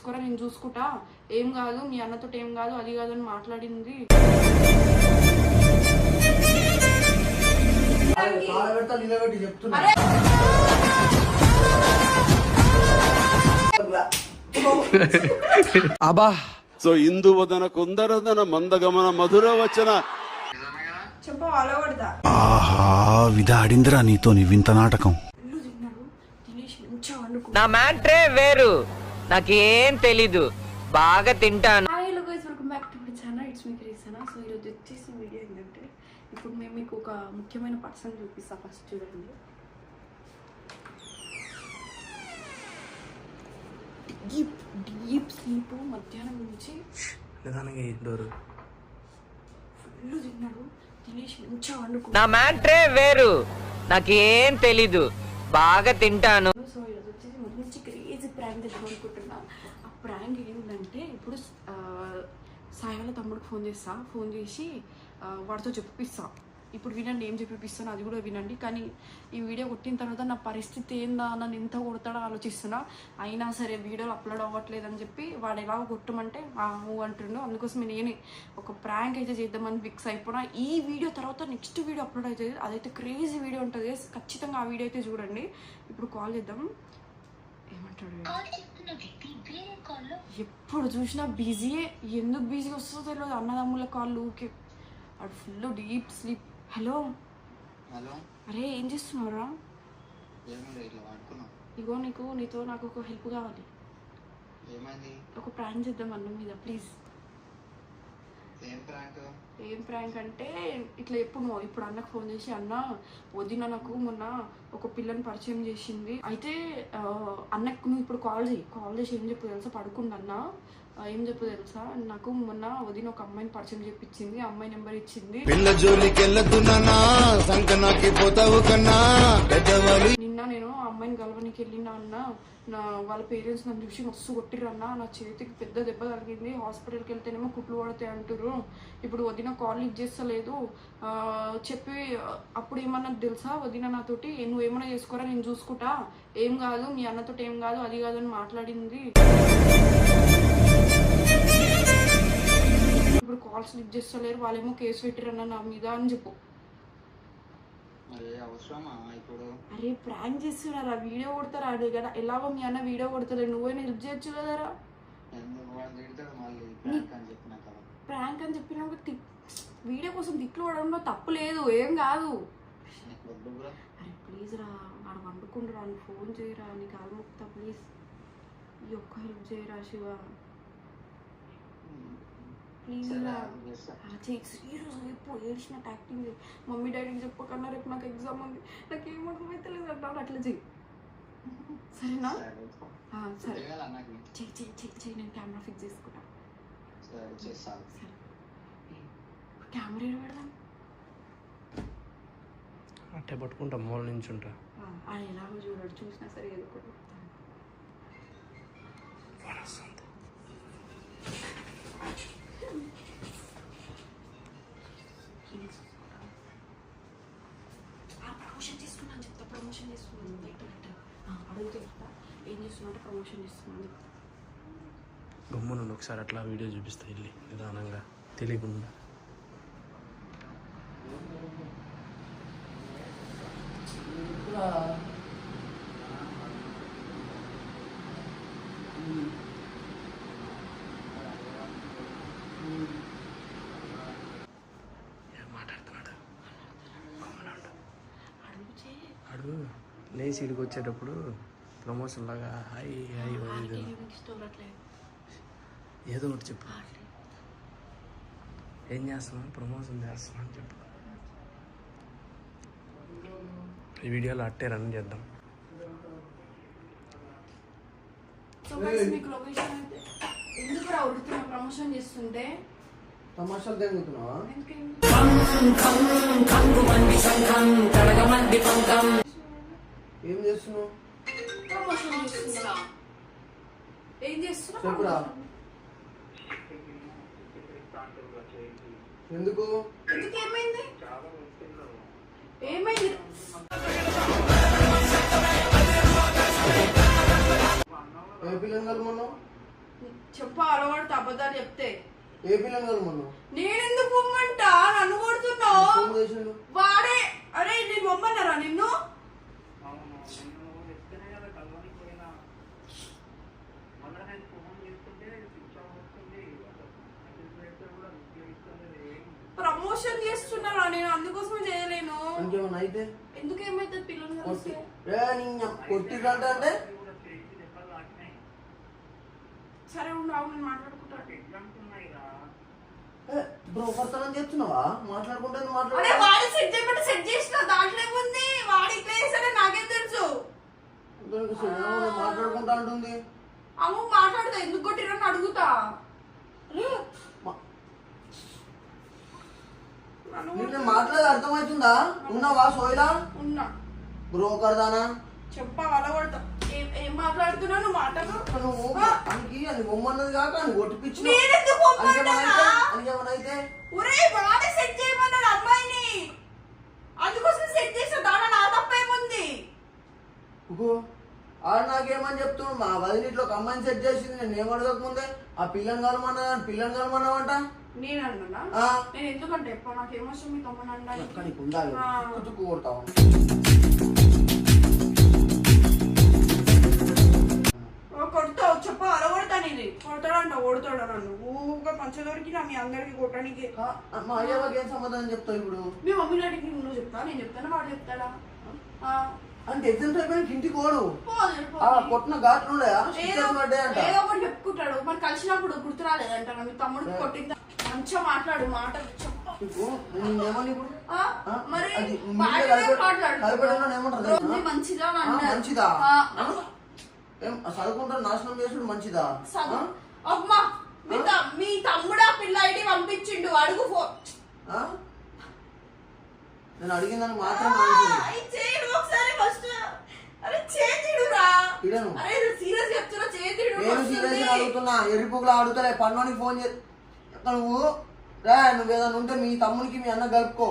చేసుకోరా నేను చూసుకుంటా. ఏం కాదు మీ అన్నతో ఏం కాదు అది కాదు అని మాట్లాడింది. అబ్బా. సో ఇందువదన కుందరదన మందగమన మధుర వచన. ఆహా విధాడిందిరా నీతో నీ వింత నాటకం. నా మ్యాట్రే వేరు. నాకేం తెలీదు. బాగా తింటాను. Hi hello guys welcome back to my channel it's me Krishna so ఈరోజు వచ్చేసి వీడియో ఏంటంటే ఇప్పుడు మేము మీకు ఒక ముఖ్యమైన పర్సన్ చూపిస్తా ఫస్ట్ చూడండి. డీప్ డీప్ స్లీప్ మధ్యాహ్నం నుంచి నిదానంగా డోరు? ఫుల్ తిన్నాడు. తినేసి మంచిగా వండుకో నా మ్యాట్రే వేరు. నాకేం తెలీదు. బాగా తింటాను. సో ఈరోజు వచ్చేసి మంచి క్రేజీ ప్రాంక్ తెద్దాం అనుకుంటున్నా ఆ ప్రాంక్ ఏంటంటే ఇప్పుడు ఆ, సాయి వాళ్ళ తమ్ముడికి ఫోన్ చేస్తా. ఫోన్ చేసి వాడితో చెప్పిస్తా. ఇప్పుడు వినండి ఏం చెప్పిస్తాను అది కూడా వినండి. కానీ ఈ వీడియో కొట్టిన తర్వాత నా పరిస్థితి ఏందా నన్ను ఎంత కొడతాడో ఆలోచిస్తున్నా. అయినా సరే వీడియోలు అప్లోడ్ అవ్వట్లేదు అని చెప్పి వాడు ఎలా కొట్టమంటే ఆ ఊ అంటుండో. అందుకోసం నేనే ఒక ప్రాంక్ అయితే చేద్దామని ఫిక్స్ అయిపోయినా. ఈ వీడియో తర్వాత నెక్స్ట్ వీడియో అప్లోడ్ అవుతుంది. అదైతే క్రేజీ వీడియో ఉంటుంది ఖచ్చితంగా ఆ వీడియో అయితే చూడండి. ఇప్పుడు కాల్ చేద్దాం. ఏమంటాడు? ఎప్పుడు చూసినా బిజీయే ఎందుకు బిజీ వస్తుందో తెలియదు. అన్నదమ్ముల కాళ్ళు ఊకే. వాడు full deep sleep hello. Hello. అరే ఏం చేస్తున్నావురా? ఇగో నీకు నీతో నాకు ఒక హెల్ప్ కావాలి. ఏమైంది? ఒక ప్రాంక్ చేద్దాం అన్న మీద ప్లీజ్. ఏం ప్రాంక్? ఏం ప్రాంక్ అంటే ఇట్లా ఎప్పుడు ఇప్పుడు అన్నకు ఫోన్ చేసి అన్న వదిన నాకు మొన్న ఒక పిల్లని పరిచయం చేసింది. అయితే అన్నకు నువ్వు ఇప్పుడు కాల్ చేయి. కాల్ చేసి ఏం చెప్పు తెలుసా? పడుకుండా అన్న. ఏం చెప్పు తెలుసా? నాకు మొన్న వదిన ఒక అమ్మాయిని పరిచయం చేపించింది ఆ అమ్మాయి నెంబర్ ఇచ్చింది. పిల్ల సంకనాకి పోతావు కన్నా నిన్న నేను ఆ అమ్మాయిని గలవనికి వెళ్ళినా అన్న నా వాళ్ళ పేరెంట్స్ నన్ను చూసి మస్తు కొట్టిర్రు అన్న నా చేతికి పెద్ద దెబ్బ తగిలింది హాస్పిటల్కి వెళ్తేనేమో కుట్లు పడతాయి అంటారు ఇప్పుడు వదిన కాల్ లిఫ్ట్ చేస్తలేదు. చెప్పి అప్పుడు ఏమన్నా తెలుసా వదిన నాతోటి? నువ్వు ఏమన్నా చేసుకోరా నేను చూసుకుంటా. ఏం కాదు మీ అన్నతోటి ఏం కాదు అది కాదు అని మాట్లాడింది. కాల్స్ లిఫ్ట్ చేస్తలేరు వాళ్ళేమో కేసు పెట్టిరన్న నా మీద అని చెప్పు. అరే ప్రాంక్ చేస్తున్నారా? వీడియో కొడతారా? అదే కదా ఎలాగో మీ అన్న వీడియో కొడతలేదు నువ్వైనా హెల్ప్ చేయొచ్చు కదరా? ప్రాంక్ అని చెప్పిన వీడియో కోసం తిట్లు పడడంలో తప్పు లేదు ఏం కాదు. అరే ప్లీజ్ రా వాడు వండుకుంటురా అని ఫోన్ చేయరా నీకు ఆల్మొక్తా ప్లీజ్ ఈ ఒక్క హెల్ప్ చేయరా శివ? ప్లీజ్ ఆ, చెయ్యి సీరియస్ ఎప్పుడు ఏడ్చినట్టు యాక్టింగ్ చేయి. మమ్మీ డాడీకి చెప్పకన్నా రేపు నాకు ఎగ్జామ్ ఉంది. నాకు ఏం అర్థమైతలేదు అన్నాడు అట్లా చెయ్యి. సరేనా? సరే ఆ, సరే. చేయాలా నాకు? చెయ్యి చెయ్యి చెయ్యి చెయ్యి. నేను కెమెరా ఫిక్స్ చేసుకుంటా. సరే కెమెరా ఏడ పెడదాం? అట్టే పట్టుకుంటా మూల నుంచి ఉంటా ఆ, ఆయన ఎలాగో చూడడు చూసినా సరే ఏదో చేస్తున్నాను బయట బయట అడుగుతూ చెప్తా ఏం చేస్తున్నా ప్రమోషన్ చేస్తున్నాను గమ్మును ఒకసారి అట్లా వీడియో చూపిస్తా వెళ్ళి నిదానంగా తెలియకుండా. ఏం మాట్లాడుతున్నాడు గమ్మునుండు. అడుగు చేయి ఆడు ఇడికి వచ్చేటప్పుడు ప్రమోషన్ లాగా హాయ్ హాయ్ ఇష్టం అట్లేదు ఏదో ఒకటి చెప్పు. ఏం చేస్తున్నావు? ప్రమోషన్ చేస్తున్నావు అని చెప్పు. ఈ వీడియోలో అట్టే రన్ చేద్దాం. ఎందుకు రా ఉడుతున్నా ప్రమోషన్ చేస్తుంటే? తమాషాలు తెగుతున్నావా ఏం చేస్తున్నావు? ప్రమోషన్ చేస్తున్నా. ఏం చెప్పురా. ఎందుకు? ఎందుకు ఏమైంది? ఏమైంది? ఏ కలమన్నావు చెప్ప అలవాడితే అబద్ధాలు చెప్తే. ఏ పిల్లని కాదు మొన్న నేనెందుకు పొమ్మంట? నన్ను కొడుతున్నావు ఫోన్ చేసిండు వాడే అరే నేను పొమ్మన్నారా నిన్ను అవును నేను చెప్తేనే కదా కలవనికి పోయినా మళ్ళీ నేను ఫోన్ చేస్తుంటే స్విచ్ ఆఫ్ వస్తుంది అసలు కూడా ఉపయోగిస్తుంది ఏం ప్రమోషన్ చేస్తున్నారా నేను అందుకోసం చేయలేను ఇంకేమన్నా అయితే ఎందుకు ఏమైతుంది పిల్లలు కొట్టి కలిస్తే ఏ నీ కొట్టిరంటే అంటే సరే ఉండు అవును చెప్తున్నావా మాట్లాడుకుంటే. మాట్లాడు వాడు సెట్ చేయమంటే సెట్ చేసిన దాంట్లో ఏముంది? వాడు ఇట్లా చేస్తాడని నాకేం తెలుసు. దానికి సినిమాలో మాట్లాడుకుంటా అంటుంది. అమ్మ మాట్లాడుతా ఎందుకు కొట్టిరని అడుగుతా. అర్థమవుతుందా? ఉన్నావా సోయిలా? ఉన్నా. బ్రోకర్ దానా చెప్పా అలవాడతా ఏం ఏం మాట్లాడుతున్నాను మాటలు నువ్వు అనికి అని బొమ్మన్నది కాక అని కొట్టిపించిన నేనెందుకు పొమ్మన్నానా? అనికేమనైతే ఒరే వాడే సెట్ చేయమన్నాడు అమ్మాయిని. అందుకోసం సెట్ చేసిన దాని నా తప్పేముంది ఆడు నాకేమని చెప్తున్నాడు? మా వదిన ఇట్లా ఒక అమ్మాయిని సెట్ చేసింది. నేను ఏం అడగక ముందే? ఆ పిల్లని కలమన్నా పిల్లని కలమన్నావంట? నేను అన్నా. నేను ఎందుకంటే ఎప్పుడు నాకు అన్నా కానీ ఉండాలి కొడతావు. ఊగా మంచి దొరికినా మీ అందరికి కొట్టడానికి ఏం సమాధానం చెప్తావు ఇప్పుడు? మీ మమ్మీ డాడీకి నువ్వు చెప్తా నేను చెప్తాను వాడు చెప్తాడా? అంటే ఎగ్జామ్స్ అయిపోయిన ఇంటికి. కొట్టిన ఘాట్లు ఏదో ఒకటి చెప్పుకుంటాడు. మరి కలిసినప్పుడు గుర్తు రాలేదంట మీ తమ్ముడికి కొట్టిందా? మంచిగా మాట్లాడు మాటలు చెప్పు. ఇప్పుడు నేను ఏమని ఇప్పుడు? ఆ, ఆ? మరి అది మీ బాగానే ఇంట్లో కలిపి- మాట్లాడు. కలిపెట్టడం ఏమంటారు రోజు తెలుసా? మంచిదా. మంచిదా? చదువుకుంటా నాశనం చేసుడు మంచిదా? అమ్మా మీ త- మీ తమ్ముడు ఆ పిల్ల ఐడి పంపించిండు అడుగు ఫో ఆ? నేను అడిగిందని మాత్రం చేయడు ఒకసారి ఫస్ట్ అరే చేతిడురా ఇడను. అరే సీరియస్ చెప్తున్నా చేతిడు నేను సీరియస్ అడుగుతున్నా పన్నోనికి ఫోన్ చేసి నువ్వు? రా నువ్వు ఏదైనా ఉంటే మీ తమ్మునికి మీ అన్న కలుపుకో.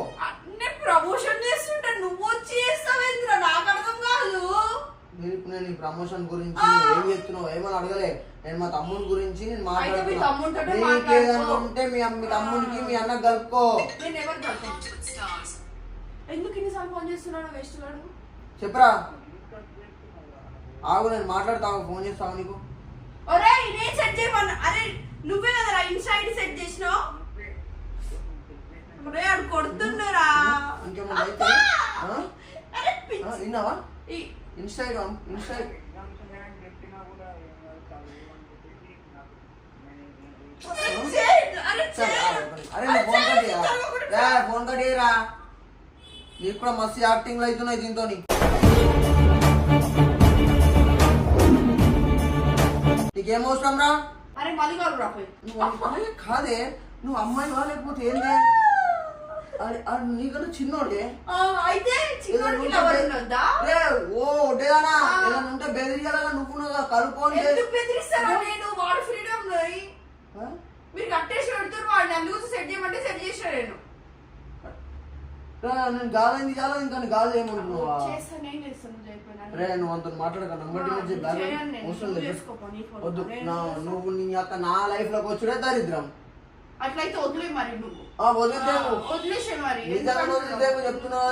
నేను ప్రమోషన్ చేస్తుంటే నువ్వు వచ్చి చేస్తావేంద్ర? నాకు అర్థం కాదు. నేను ఇప్పుడు నేను ప్రమోషన్ గురించి ఏం చెప్తున్నావు? ఏమని అడగలే? నేను మా తమ్ముని గురించి నేను మాట్లాడుతున్నా. ఉంటే మీ మీ తమ్మునికి మీ అన్న కలుపుకో ఎందుకు ఇన్నిసార్లు ఫోన్ చేస్తున్నాడు వేస్ట్ చెప్పరా? ఆగు నేను మాట్లాడతావు ఫోన్ చేస్తావు నీకు? ఒరే నేను సెట్ చేయమన్నా. అరే నువ్వే కదరా ఇన్సైడ్ సెట్ చేసినావు? ఒరే కొడుతున్నారా? ఇంకేమన్నా పిచ్చి. విన్నావా? నాకు నేను అరే ఫోన్ కట్ రా, ఫోన్ కట్ చేయరా నీకు కూడా మస్తు యాక్టింగ్లు అవుతున్నాయి దీంతో నీకేం. అవసరం రా? అరే మళ్ళీ కాదు నువ్వు అమ్మాయి కాదే నువ్వు అమ్మాయి లేకపోతే ఏందే? నీకన్నా చిన్నోడే. అయితే ఉంటే ఉండొద్దా రే, ఓ ఒడ్డేదానా? ఆ. ఏదైనా ఉంటే బెదిరియాలగా నువ్వు నేను? వాడు ఫ్రీడమ్లో ఆ? మీరు కట్టేసి పెడుతున్నారు వాడిని అందుకోసం సెట్ చేయమంటే సెట్ చేసిన నేను. రే, నేను గాలి ఇంకా రే నువ్వు అంత. వద్దు. నువ్వు నీ యొక్క నా లైఫ్లోకి వచ్చుడే దరిద్రం. అట్లయితే వదిలే మరి నువ్వు. వదిలేసే మరి.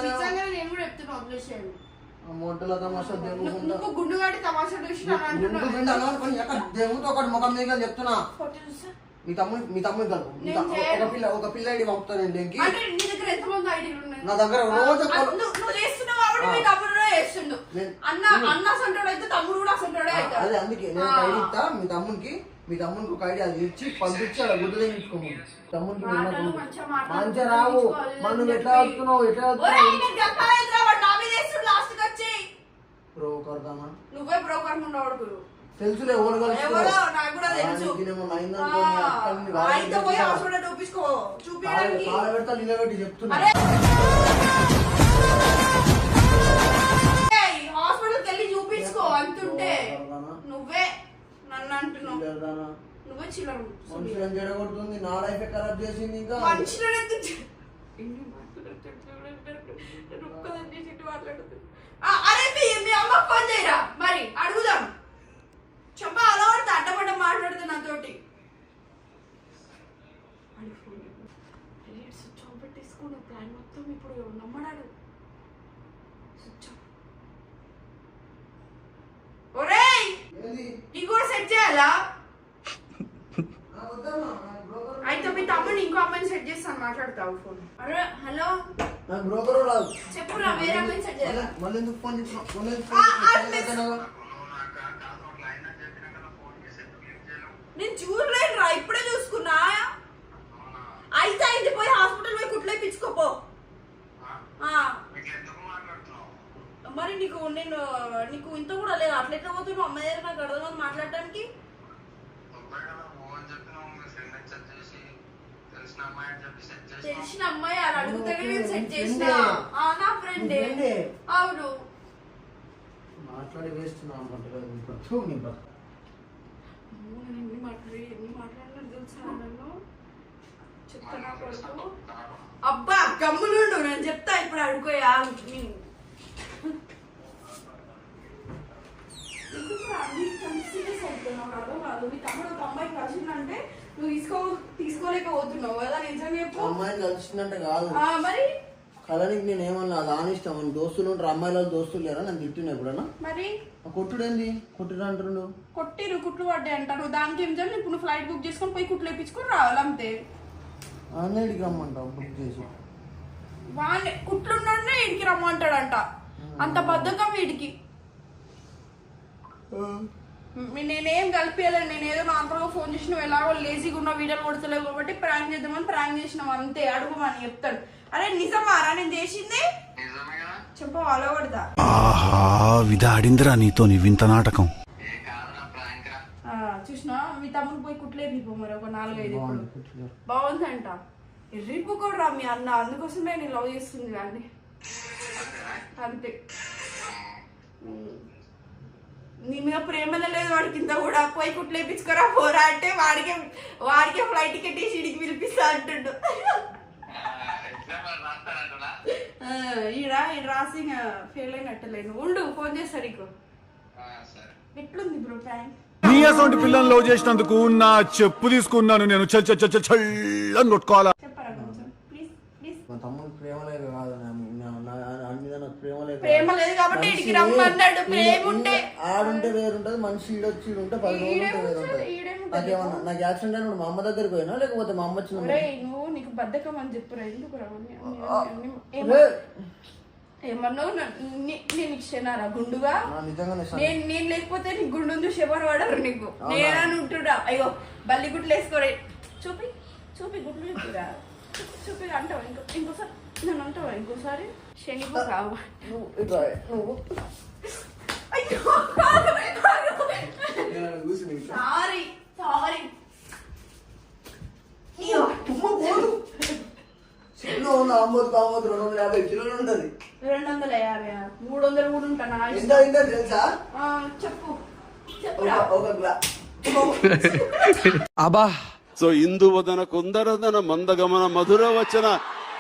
నిజంగా నేను కూడా చెప్తున్నా వదిలేసేయండి మొట్టల తమాషా దేవుకుంటా నువ్వు గుండుగాడి తమాషా దేవుతో ఒకటి ముఖం మీద చెప్తున్నా. మీ తమ్ముడు మీ తమ్ముడు. ఒక పిల్ల ఒక పిల్ల ఐడి పంపుతాను నేను దీనికి? అంటే నీ దగ్గర రోజు అన్న అన్న అదే అందుకే. నేను ఐడి ఇస్తా మీ తమ్మునికి. మీ తమ్మునికి ఒక ఐడి అది ఇచ్చి పంపించి అలా గుడ్డు తెగించుకోము తమ్మునికి మీ మాటలు అన్నకు మంచిగా మాట్లాడు, మంచిగా రావు. మనం ఎట్లా. వస్తున్నావు? ఎట్లా ఒరేయ్, వస్తున్నావు? నీకు చెప్పలేదురా, వాడు నా మీద వేస్తుండు లాస్ట్కి వచ్చి బ్రో కడదామా నువ్వే బ్రోకర్ తెలుసులే ఎవరు కూడా తెలుసు. నన్ను అంటున్నావు. నువ్వే చిల్లడు మనుషులను జడగొడుతుంది నా లైఫ్ ఖరాబ్ చేసింది ఇంకా. మాట్లాడుతుంది. అరే అమ్మ ఫోన్ చేయరా? మరి అడుగుదాం. చంప అలవాడితే అడ్డపడ్డ మాట్లాడుతుంది నాతోటి. ప్లాన్ మొత్తం ఇప్పుడు నమ్మడాడు నీకు కూడా సెట్ చేయాలా? అయితే మీ తమ్ముడు ఇంకో అమ్మాయిని సెట్ చేస్తాను మాట్లాడతావు ఫోన్. అరే హలో? నాకు బ్రోకర్ రాదు. చెప్పురా వేరే అమ్మాయిని సెట్ చేయాలా? మళ్ళీ- ఎందుకు ఫోన్ చేస్తున్నావు? మళ్ళీ ఫోన్? నేను చూడలేను రా ఇప్పుడే చూసుకున్నా. అయితే అయితే పోయి హాస్పిటల్ పోయి కుట్లు వేయించుకోపో ఆ. మరి నీకు నేను నీకు ఇంత కూడా లేదు. అట్లా ఎట్లా పోతున్నావు? అమ్మాయి దగ్గర నాకు అర్థం మాట్లాడటానికి. తెలిసిన అమ్మాయి అలా అడుగుతానే నేను సెట్ చేసిన. నా ఫ్రెండే? అవును. మాట్లాడి వేస్తున్నావు అనుకుంటా ఇప్పుడు చూ నీ బతుకు. అమ్మో, నేను ఎన్ని మాట్లాడి ఎన్ని మాట్లాడినా తెలుసా నన్ను? చెప్తానా కొడుకు. అబ్బా గమ్మునుండు నేను చెప్తా ఇప్పుడు అడుకోయా నేను ఎందుకురా అన్ని serious అవుతున్నావు? నాకు అర్థం కాదు. మీ తమ్ముడు ఒక అమ్మాయికి కలిసిందంటే నువ్వు తీసుకో తీసుకోలేకపోతున్నావు. కదా నిజం చెప్పు. అమ్మాయిని కలిసిందంటే కాదు. ఆ, మరి? కలనికి నేను ఏమన్నా దాని ఇష్టం మన దోస్తులు ఉంటారు అమ్మాయిల దోస్తులు లేరా? నన్ను తిట్టిన ఎప్పుడన్నా? మరి? ఆ కొట్టుడేంది? కొట్టుడు అంటుండు కొట్టిరు కుట్లు పడ్డాయి అంటారు. దానికి ఏం చేయాలి ఇప్పుడు ఫ్లైట్ బుక్ చేసుకొని పోయి కుట్లు వేయించుకొని రావాలి అంతే. అన్నిటికి రమ్మంటావు? బుక్ చేసి. వాడిని కుట్లున్నాడనే వీడికి రమ్మంటాడంట. అంత బద్ధకం వీడికి. నేనేం కలిపేయలేదు. నేను ఏదో నార్మల్గా ఫోన్ చేసి నువ్వు ఎలాగో లేజీగా ఉన్న వీడియోలు కొడతలేవు కాబట్టి ప్రాంక్ చేద్దామని ప్రాంక్ చేసినాం అంతే అడుగుమని చెప్తాడు. అరే నిజమారా నేను చేసింది. చెప్ప అలా కొడతా ఆహా విధాడిందిరా నీతోని వింత నాటకం. చూసినా మీ తమ్ముడు పోయి కుట్లేపి మరి ఒక నాలుగైదు ఇప్పుడు. బాగుందంట. ఎర్రిపు కూడా రా మీ అన్న. అందుకోసమే నేను లవ్ చేస్తుంది కానీ అంతే. నీ మీద ప్రేమనే లేదు వాడికి ఇంత కూడా. పోయి కుట్లు వేపించుకోరా పోరా అంటే వాడికే వాడికే ఫ్లైట్ టికెట్ వేసి ఇడికి పిలిపిస్తా అంటుండు. ఈడ ఈడ రాసి ఫెయిల్ అయినట్టలేను ఉండు ఫోన్ చేస్తాడు నీకు. ఎట్లుంది బ్రో ట్యాంక్ నీ అసొంటి పిల్లలు లవ్ చేసినందుకు నా చెప్పు తీసుకున్నాను నేను. చల్ చల్ చల్ చల్ చల్లని కొట్టుకోవాలా? చెప్పరా కొంచెం. ప్లీజ్ ప్లీజ్ మా తమ్ముడు ప్రేమ లేక కాదు నా- ప్రేమ లేక ప్రేమ లేదు కాబట్టి ఇడికి రమ్మన్నాడు. ప్రేమ ఉంటే. ఆడుంటే వేరుంటది మనిషి ఈడొచ్చి ఈడుంటే పది రోజులు ఉంటే వేరుంటది? నాకేమన్నా నాకు యాక్సిడెంట్ అయినప్పుడు మా అమ్మ దగ్గరికి పోయినా లేకపోతే మా అమ్మ వచ్చిన నువ్వు నీకు బద్ధకం అని చెప్పురా ఎందుకు నేను ఇచ్చేనారా గుండుగా. నేను నేను లేకపోతే నీకు గుండు చూసి ఎవరు నీకు. నేనని ఉంటుడా? అయ్యో బల్లి గుడ్లు వేసుకోరే. చూపి చూపి గుడ్లు చూపిరా చూపి అంటావు? ఇంకో ఇంకోసారి. నన్ను అంటావా ఇంకోసారి శనిపు కావు నువ్వు ఇట్లా నువ్వు అయ్యో నేను చూసి నీకు సారీ సారీ తుమ్మ పోదు చెల్లో ఉన్న ఆంబోతు కాంబోతు రెండు వందల యాభై కిలోలు ఉంటది రెండు వందల యాభై మూడు వందలు కూడా ఉంటాను ఎంత తెలుసా చెప్పు ఒక గ్లా సో ఇందువదన కుందరదన మందగమన మధుర వచన